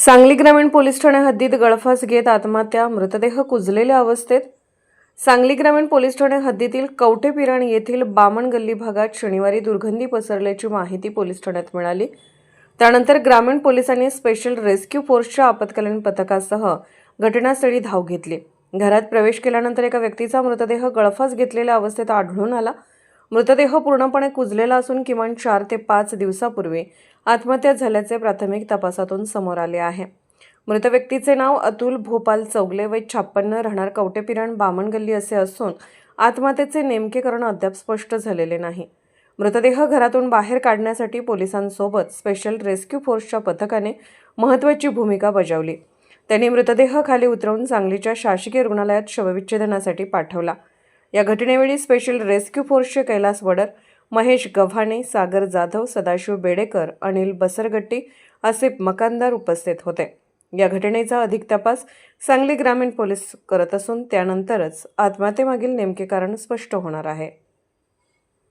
सांगली ग्रामीण पोलीस ठाणे हद्दीत गळफास घेत आत्महत्या मृतदेह कुजलेल्या अवस्थेत. सांगली ग्रामीण पोलीस ठाणे हद्दीतील कवठे पिराण येथील बामण गल्ली भागात शनिवारी दुर्गंधी पसरल्याची माहिती पोलीस ठाण्यात मिळाली. त्यानंतर ग्रामीण पोलिसांनी स्पेशल रेस्क्यू फोर्सच्या आपत्कालीन पथकासह घटनास्थळी धाव घेतली. घरात प्रवेश केल्यानंतर एका व्यक्तीचा मृतदेह गळफास घेतलेल्या अवस्थेत आढळून आला. मृतदेह पूर्णपणे कुजलेला असून किमान चार ते पाच दिवसापूर्वी आत्महत्या झाल्याचे प्राथमिक तपासातून समोर आले आहे. मृत व्यक्तीचे नाव अतुल भोपाल चौगले वय छप्पन्न राहणार कवटेपिराण बामणगल्ली असे असून आत्महत्येचे नेमके कारण अद्याप स्पष्ट झालेले नाही. मृतदेह घरातून बाहेर काढण्यासाठी पोलिसांसोबत स्पेशल रेस्क्यू फोर्सच्या पथकाने महत्त्वाची भूमिका बजावली. त्यांनी मृतदेह खाली उतरवून सांगलीच्या शासकीय रुग्णालयात शवविच्छेदनासाठी पाठवला. या घटनेवेळी स्पेशल रेस्क्यू फोर्सचे कैलास वडर महेश गव्हाणे सागर जाधव सदाशिव बेडेकर अनिल बसरगट्टी असे मकानदार उपस्थित होते. या घटनेचा अधिक तपास सांगली ग्रामीण पोलीस करत असून त्यानंतरच आत्महत्येमागील नेमके कारण स्पष्ट होणार आहे.